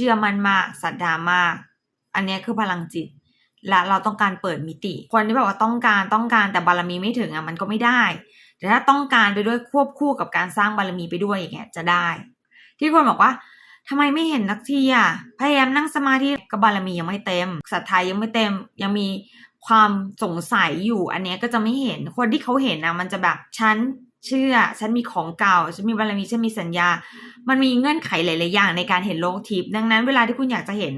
ชื่อมันมากศรัทธามาก อันนี้คือพลังจิต และเราต้องการเปิดมิติ คนที่แบบว่าต้องการต้องการแต่บารมีไม่ถึงอะมันก็ไม่ได้ แต่ถ้าต้องการไปด้วยควบคู่กับการสร้างบารมีไปด้วยอย่างเงี้ยจะได้ ที่คนบอกว่าทำไมไม่เห็นนักทีอะพยายามนั่งสมาธิกับบารมียังไม่เต็มศรัทธายังไม่เต็ม ยังมีความสงสัยอยู่ อันนี้ก็จะไม่เห็นคนที่เขาเห็นนะมันจะแบบฉันเชื่อ ฉันมีของเก่า ฉันมีบารมีฉันมีสัญญา มันมีเงื่อนไขหลาย ๆ อย่างในการเห็นโลกทิพย์ดังนั้นเวลาที่คุณอยากจะเห็น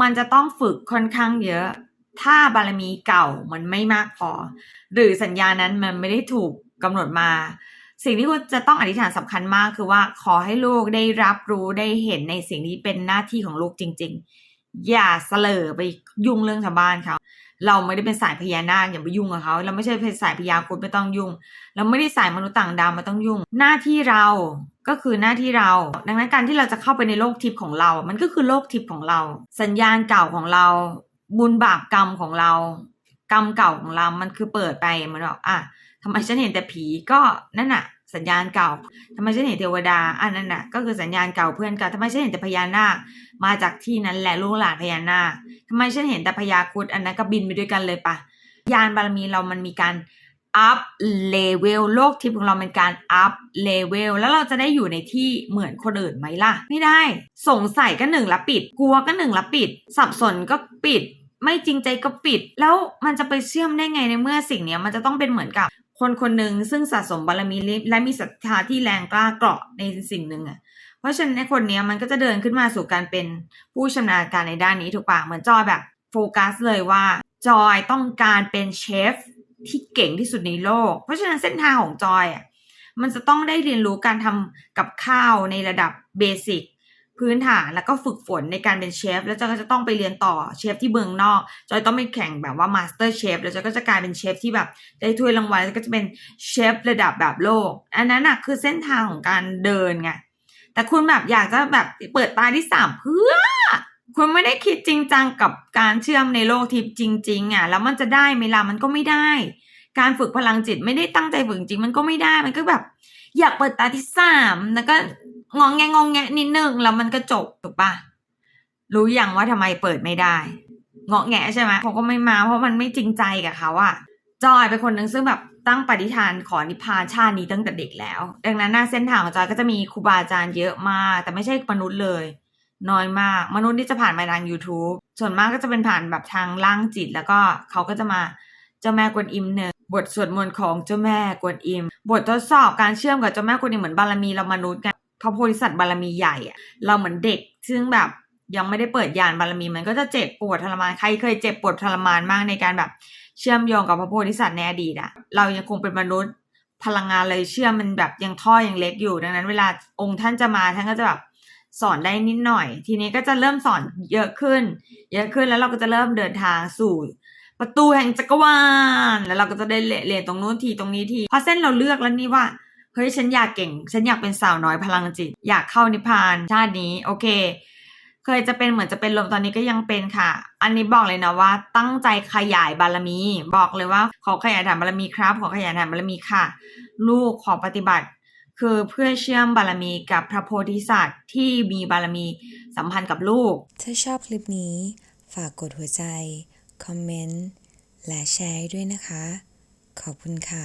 มันจะต้องฝึกค่อนข้างเยอะ ถ้าบารมีเก่ามันไม่มากพอ หรือสัญญานั้นมันไม่ได้ถูกกำหนดมา สิ่งที่คุณจะต้องอธิษฐานสำคัญมากคือว่าขอให้ลูกได้รับรู้ได้เห็นในสิ่งที่เป็นหน้าที่ของลูกจริง ๆ อย่าเสลอไปยุ่งเรื่องชาวบ้านเขาเราไม่ได้เป็นสายพญานาคอย่าไปยุ่งกับเขา เราไม่ใช่เป็นสายพญาคุดไม่ต้องยุ่ง เราไม่ได้สายมนุษย์ต่างดาวไม่ต้องยุ่ง หน้าที่เราก็คือหน้าที่เรา ดังนั้นการที่เราจะเข้าไปในโลกทิพย์ของเรา มันก็คือโลกทิพย์ของเรา สัญญาณเก่าของเรา บุญบาปกรรมของเรา กรรมเก่าของเรา มันคือเปิดไปมันบอกอะทำไมฉันเห็นแต่ผีก็นั่นน่ะ สัญญาณเก่าทำไมฉันเห็นเทวดาอันนั้นน่ะ ก็คือสัญญาณเก่าเพื่อนกันทำไมฉันเห็นแต่พญานาค มาจากที่นั้นแหละลูกหลานพญานาคทำไมฉันเห็นแต่พญาครุดอันนั้นก็บินไปด้วยกันเลยปะยานบารมีเรามันมีการอัพเลเวลโลกทิพย์ของเราเป็นการอัพเลเวลแล้วเราจะได้อยู่ในที่เหมือนคนอื่นไหมล่ะ ไม่ได้ สงสัยก็หนึ่งละปิด กลัวก็หนึ่งละปิด สับสนก็ปิด ไม่จริงใจก็ปิด แล้วมันจะไปเชื่อมได้ไงในเมื่อสิ่งเนี้ยมันจะต้องเป็นเหมือนกับ คนคนหนึ่งซึ่งสะสมบารมีและมีศรัทธาที่แรงกล้าเกราะในสิ่งหนึ่งอะเพราะฉะนั้นในคนเนี้ยมันก็จะเดินขึ้นมาสู่การเป็นผู้ชำนาญการในด้านนี้ถูกปะเหมือนจอยแบบโฟกัสเลยว่าจอยต้องการเป็นเชฟที่เก่งที่สุดในโลก เพราะฉะนั้นเส้นทางของจอยอะมันจะต้องได้เรียนรู้การทำกับข้าวในระดับเบสิก พื้นฐานแล้วก็ฝึกฝนในการเป็นเชฟ แล้วจอยก็จะต้องไปเรียนต่อเชฟที่เมืองนอก จอยต้องไปแข่งแบบว่ามาสเตอร์เชฟแล้วจอยก็จะกลายเป็นเชฟที่แบบได้ถ้วยรางวัลก็จะเป็นเชฟระดับแบบโลก อันนั้นนะคือเส้นทางของการเดินไงแต่คุณแบบอยากจะแบบเปิดตาที่สามเพื่อ คุณไม่ได้คิดจริงจังกับการเชื่อมในโลกทิพย์จริง ๆอะแล้วมันจะได้ไหมล่ะมันก็ไม่ได้ การฝึกพลังจิตไม่ได้ตั้งใจฝึกจริงมันก็ไม่ได้มันก็แบบ อยากเปิดตาที่สามแล้วก็งองแงงองแงนิดนึงแล้วมันก็จบถูกปะรู้ยังว่าทำไมเปิดไม่ได้งอแงใช่ไหมเขาก็ไม่มาเพราะมันไม่จริงใจกับเขาอะจอยเป็นคนหนึ่งซึ่งแบบตั้งปฏิฐานขอนิพพานชาตินี้ตั้งแต่เด็กแล้ว ดังนั้นหน้าเส้นทางของจอยก็จะมีครูบาอาจารย์เยอะมาก แต่ไม่ใช่มนุษย์เลย น้อยมาก มนุษย์ที่จะผ่านมาทาง YouTube ส่วนมากก็จะเป็นผ่านแบบทางล่างจิต แล้วก็เขาก็จะมาเจ้าแม่กวนอิมหนึ่ง บทสวดมนต์ของเจ้าแม่กวนอิม บททดสอบการเชื่อมกับเจ้าแม่กวนอิมเหมือนบารมีเรามนุษย์ไงพระโพธิสัตว์บารมีใหญ่อะเราเหมือนเด็ก ซึ่งแบบยังไม่ได้เปิดยานบารมีมันก็จะเจ็บปวดทรมานใครเคยเจ็บปวดทรมานมากในการแบบ เชื่อมโยงกับพระโพธิสัตว์ในอดีตอะเรายังคงเป็นมนุษย์พลังงานเลยเชื่อมมันแบบยังท่อยังเล็กอยู่ดังนั้น เวลาองค์ท่านจะมาท่านก็จะแบบสอนได้นิดหน่อย ทีนี้ก็จะเริ่มสอนเยอะขึ้น เยอะขึ้นแล้วเราก็จะเริ่มเดินทางสู่ ประตูแห่งจักรวาลแล้วเราก็จะได้เรียนตรงนู้นทีตรงนี้ทีเพราะเส้นเราเลือกแล้วนี่ว่าเฮ้ยฉันอยากเก่ง ฉันอยากเป็นสาวน้อยพลังจิต อยากเข้านิพพานชาตินี้ โอเค เคยจะเป็นเหมือนจะเป็นลมตอนนี้ก็ยังเป็นค่ะ อันนี้บอกเลยนะว่า ตั้งใจขยายบารมี บอกเลยว่า ขอขยายฐานบารมีครับ ขอขยายฐานบารมีค่ะ ลูกขอปฏิบัติ คือเพื่อเชื่อมบารมีกับพระโพธิสัตว์ที่มีบารมีสัมพันธ์กับลูก ถ้าชอบคลิปนี้ ฝากกดหัวใจ คอมเมนต์ และแชร์ด้วยนะคะ ขอบคุณค่ะ